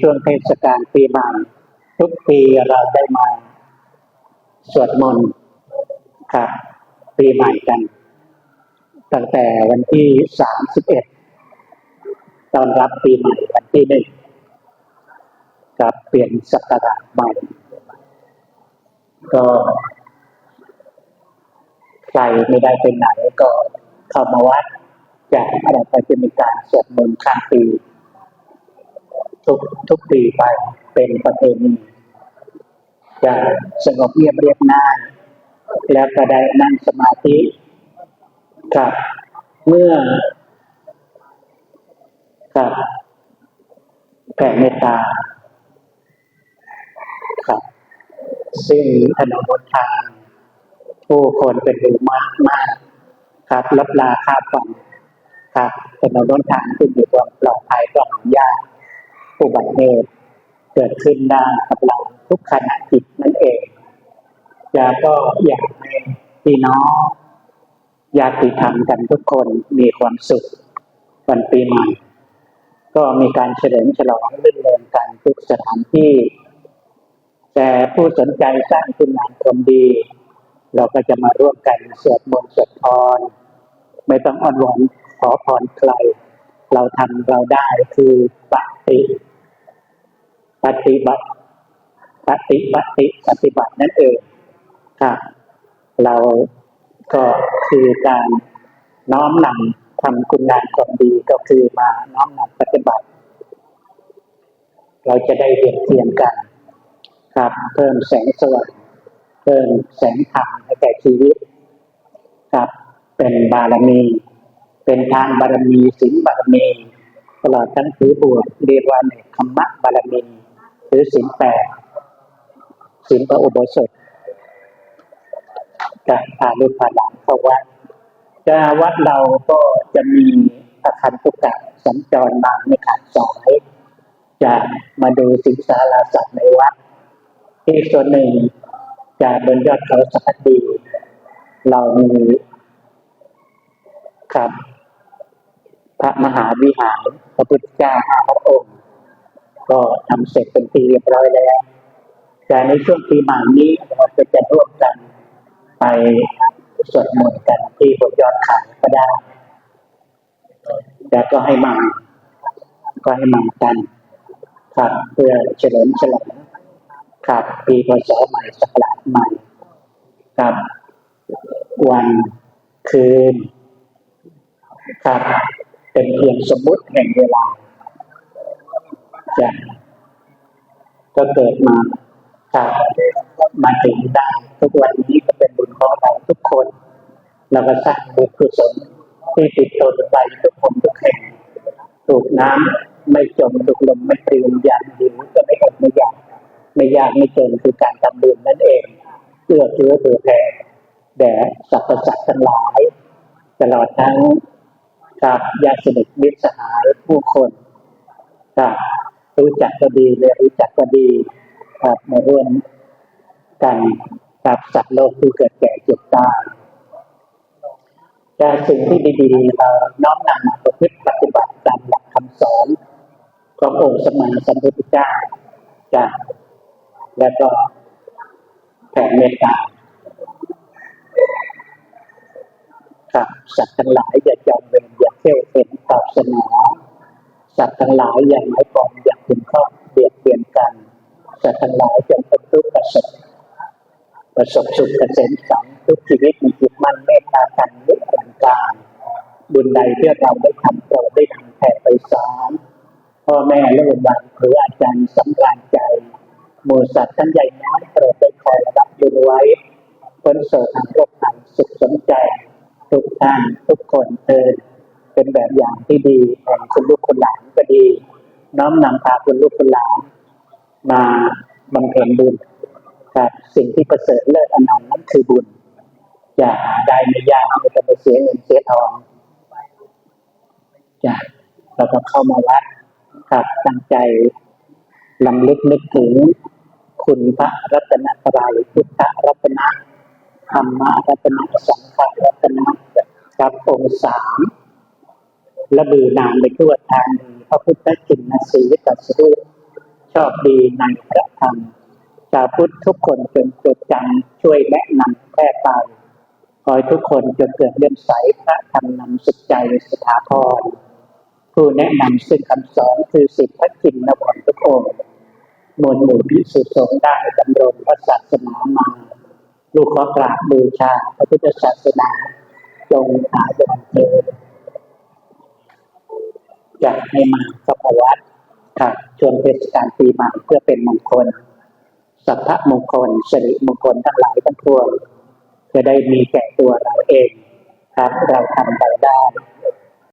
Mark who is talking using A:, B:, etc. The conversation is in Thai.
A: ช่วงเทศกาลปีใหม่ทุกปีเราได้มา สวดมนต์ครับปีใหม่กัน ตั้งแต่วันที่สามสิบเอ็ดตอนรับปีใหม่วันที่หนึ่งกับเปลี่ยนศักราชใหม่ ก็ใครไม่ได้ไปไหนก็เข้ามาวัดจากเราก็จะมีการสวดมนต์ข้ามปี ทุกทุกปีไปเป็นประเพณีจะสงบเงียบเรียบง่ายแล้วก็ได้นั่งสมาธิกับเมื่อกับแผ่เมตตาครับซึ่งถนนบนทางผู้คนเป็นหมู่มากมากครับลดลาค่าฟังครับถนนบนทางที่มีความปลอดภัยก็หายาก อุบัติเหตุเกิดขึ้นได้กับเราทุกขณะจิตนั่นเองจะก็อยากให้พี่น้องญาติธรรมกันทุกคนมีความสุขวันปีใหม่ก็มีการเฉลิมฉลองรื่นเริงกันทุกสถานที่ แต่ผู้สนใจสร้างคุณงามความดี เราก็จะมาร่วมกันสวดมนต์สวดพรไม่ต้องอ้อนวอนขอพรใคร เราทำเราได้คือปฏิ ปฏิบัติปฏิปฏิปฏิบัตินั่นเองครับเราก็คือการน้อมนำทำคุณงามความดีก็คือมาน้อมนำปฏิบัติ เราจะได้เรียนเทียมกันครับ เพิ่มแสงสว่างเพิ่มแสงธรรมให้แก่ชีวิต ครับ เป็นบารมี เป็นทานบารมีศีลบารมี ตลอดทั้งถือบวชเรียกว่าเนคขมมะบารมี หรือศีลแปดศีลพระอุโบสถการพาลูกพาหลานเข้าวัดจะวัดเราก็จะมีอาคารตุกะสัญจรมาไม่ขาดสายจะมาดูสิงสาราสัตว์ในวัดอีกส่วนหนึ่งจากบนยอดเขาสักดีเรามีครับ พระมหาวิหารพระพุทธเจ้าห้าพระองค์ ก็ทำเสร็จเป็นที่เรียบร้อยแล้วแต่ในช่วงปีใหม่นี้เราก็จะร่วมกันไปสวดมนต์กันที่บนยอดเขาก็ได้แต่ก็ให้มาก็ให้มากันครับเพื่อเฉลิมฉลองครับปีพศใหม่ศักราชใหม่ครับวันคืนครับเป็นเพียงสมมุติแห่งเวลา จ ก็เกิดมาครับมาถึงได้ทุกวันนี้ก็เป็นบุญของเราทุกคน เราก็สร้างบุญกุศลที่ติดตัวไปทุกคนทุกแห่งถูกน้ำไม่จมถูกลมไม่ปลิวอยากหิวก็ไม่อดไม่อยากไม่ยากไม่จนคือการทำบุญนั่นเองเพื่อเพื่อเผื่อแผ่แด่สรรพสัตว์ทั้งหลาย ตลอดทั้งกับญาติสนิทมิตรสหายผู้คนกับ รู้จักก็ดีไม่รู้จักก็ดีครับมาร่วมกันกับสัตว์โลกผู้เกิดแก่เจ็บตายแต่สิ่งที่ดีๆเราน้อมนำมาประพฤติปฏิบัติตามหลักคำสอนขององค์สมมาสัมพุทธเจ้าจากแล้วก็แผ่เมตตาครับสัตว์ทั้งหลายอย่าจองเวรอย่าเที่ยวเป็นตอบสนองสัตว์ทั้งหลายอย่าหมายปองอย่า คุณข้อเบียดเบียนกันสัตว์ทั้งหลายจงเป็นทุกข์ประสบประสบสุขเกษมสังทุกชีวิตมีจิตมั่นเมตตากันนิรันดร์การบุญใดที่เราได้ทำเราได้ทำแผ่ไปสอนพ่อแม่และบุญบันหรืออาจารย์สำราญใจหมูสัตว์ทั้งใหญ่น้อยโปรดได้คอยรับบุญไว้พ้นโศกทางโรคทางสุขสนใจ ทุกท่านทุกคนเถิดเป็นแบบอย่างที่ดีแห่งคุณลูกคุณหลานก็ดี น้อมนำพาคุณลูกคุณหลานมาบำเพ็ญบุญครับสิ่งที่ประเสริฐเลิศอนันต์นั้นคือบุญ อย่าหาได้ไม่ยากไม่ต้องไปเสียเงินเสียทองจ้ะเราก็เข้ามาวัดครับตั้งใจลำลึกนึกถึง คุณพระรัตนตรัยพุทธรัตนะธรรมรัตนะสังฆรัตนะกับองค์สาม ระบือนามไปทั่วทางดีพระพุทธจินนสีวิตัสรูปชอบดีในพระธรรมชาวพุทธทุกคนจงจดจำช่วยแนะนำแพร่ไปขอให้ทุกคนจงเกิดเลื่อมใสพระธรรมนำสุขใจสถาพรผู้แนะนำซึ่งคำสอนคือสิทธิพระจินนวรทุกองค์มวลหมู่พิสุสงฆ์ได้ดำรงพระศาสนามา ลูกขอกราบบูชาพระพุทธศาสนา จงหาจงเจริญ อยากให้มาสัพวัดครับช่วงเทศกาลปีใหม่เพื่อเป็นมงคล สัพพะมงคลสิริมงคลทั้งหลายทั้งปวงจะได้มีแก่ตัวเราเองครับเราทำไปได้